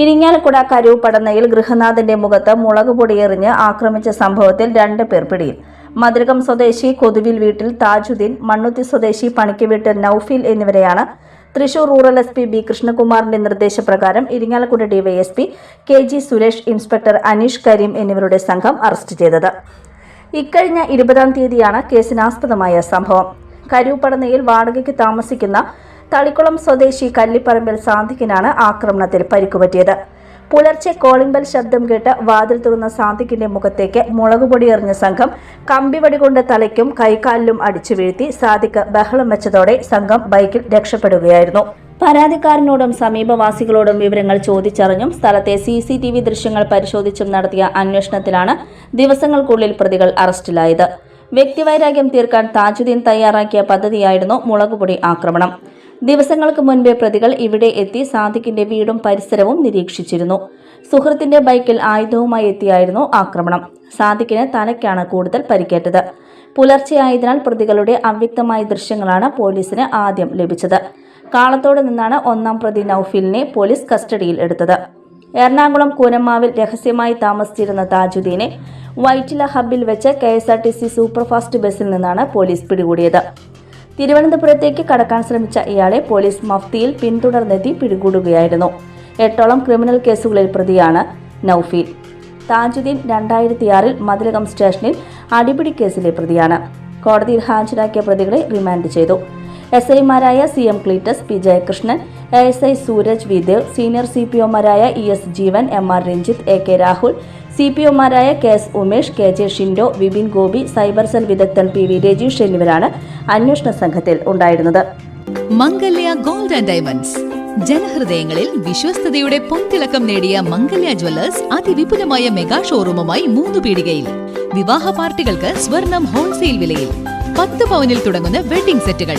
ഇരിങ്ങാലക്കുട കരൂർ പടന്നയിൽ ഗൃഹനാഥന്റെ മുഖത്ത് മുളക് പൊടിയെറിഞ്ഞ് ആക്രമിച്ച സംഭവത്തിൽ രണ്ട് പേർ പിടിയിൽ. മധുരകം സ്വദേശി കൊതുവിൽ വീട്ടിൽ താജുദ്ദീൻ മണ്ണുത്തി സ്വദേശി പണിക്ക് വീട്ടിൽ നൌഫീൽ എന്നിവരെയാണ് Thrissur rural S P B കൃഷ്ണകുമാറിന്റെ നിർദ്ദേശപ്രകാരം Irinjalakuda DYSP K G Suresh inspector Aneesh Kareem എന്നിവരുടെ സംഘം അറസ്റ്റ് ചെയ്തത്. ഇക്കഴിഞ്ഞ ഇരുപതാം തീയതിയാണ് കേസിനാസ്പദമായ സംഭവം. കരൂപ്പടനയിൽ വാടകയ്ക്ക് താമസിക്കുന്ന തളിക്കുളം സ്വദേശി കല്ലിപ്പറമ്പിൽ സാന്തിക്കിനാണ് ആക്രമണത്തിൽ പരിക്കുപറ്റിയത്. പുലർച്ചെ കോളിംഗ് ബെൽ ശബ്ദം കേട്ട് വാതിൽ തുറന്ന സാന്തിക്കിന്റെ മുഖത്തേക്ക് മുളകുപൊടി എറിഞ്ഞ സംഘം കമ്പിവടി കൊണ്ട് തലയ്ക്കും കൈക്കാലിലും അടിച്ചു വീഴ്ത്തി സാദിക്ക് ബഹളം വെച്ചതോടെ സംഘം ബൈക്കിൽ രക്ഷപ്പെടുകയായിരുന്നു. പരാതിക്കാരനോടും സമീപവാസികളോടും വിവരങ്ങൾ ചോദിച്ചറിഞ്ഞും സ്ഥലത്തെ സി സി ടി വി ദൃശ്യങ്ങൾ പരിശോധിച്ചും നടത്തിയ അന്വേഷണത്തിലാണ് ദിവസങ്ങൾക്കുള്ളിൽ പ്രതികൾ അറസ്റ്റിലായത്. വ്യക്തിവൈരാഗ്യം തീർക്കാൻ താജുദ്ദീൻ തയ്യാറാക്കിയ പദ്ധതിയായിരുന്നു മുളകുപൊടി ആക്രമണം. ദിവസങ്ങൾക്ക് മുൻപേ പ്രതികൾ ഇവിടെ എത്തി സാദിഖിന്റെ വീടും പരിസരവും നിരീക്ഷിച്ചിരുന്നു. സുഹൃത്തിന്റെ ബൈക്കിൽ ആയുധവുമായി എത്തിയായിരുന്നു ആക്രമണം. സാദിഖിന് തലയ്ക്കാണ് കൂടുതൽ പരിക്കേറ്റത്. പുലർച്ചെയായതിനാൽ പ്രതികളുടെ അവ്യക്തമായ ദൃശ്യങ്ങളാണ് പോലീസിന് ആദ്യം ലഭിച്ചത്. കാളത്തോട് നിന്നാണ് ഒന്നാം പ്രതി നൌഫിലിനെ പോലീസ് കസ്റ്റഡിയിൽ എടുത്തത്. എറണാകുളം കൂനമ്മാവിൽ രഹസ്യമായി താമസിച്ചിരുന്ന താജുദ്ദീനെ വൈറ്റില ഹബ്ബിൽ വെച്ച് K S R T C superfast ബസ്സിൽ നിന്നാണ് പോലീസ് പിടികൂടിയത്. തിരുവനന്തപുരത്തേക്ക് കടക്കാൻ ശ്രമിച്ച ഇയാളെ പോലീസ് മഫ്തിയിൽ പിന്തുടർന്നെത്തി പിടികൂടുകയായിരുന്നു. എട്ടോളം ക്രിമിനൽ കേസുകളിൽ പ്രതിയാണ് നൌഫീൽ. താജുദ്ദീൻ രണ്ടായിരത്തിയാറിൽ മതിലകം സ്റ്റേഷനിൽ അടിപിടി കേസിലെ പ്രതിയാണ്. കോടതിയിൽ ഹാജരാക്കിയ പ്രതികളെ റിമാൻഡ് ചെയ്തു. എസ് ഐമാരായ C M Cleetus P Jayakrishnan A S I Sooraj Videv senior C P ഒമാരായ E S Jeevan M R Ranjith A K Rahul C P ഒമാരായ K S Umesh K J Shindo Vipin Gopi cyber cell വിദഗ്ധൻ P V Rajeesh എന്നിവരാണ് അന്വേഷണ സംഘത്തിൽ ഉണ്ടായിരുന്നത്. Mangalya gold and diamonds. ജനഹൃദയങ്ങളിൽ വിശ്വസ്തയുടെ പൊൻതിളക്കം നേടിയ Mangalya Jewellers അതിവിപുലമായ mega ഷോറൂമുമായി മൂന്ന് പീടികയിൽ. വിവാഹ പാർട്ടികൾക്ക് സ്വർണം ഹോൾസെയിൽ വിലയിൽ. പത്ത് പവനിൽ തുടങ്ങുന്ന വെഡിംഗ് സെറ്റുകൾ.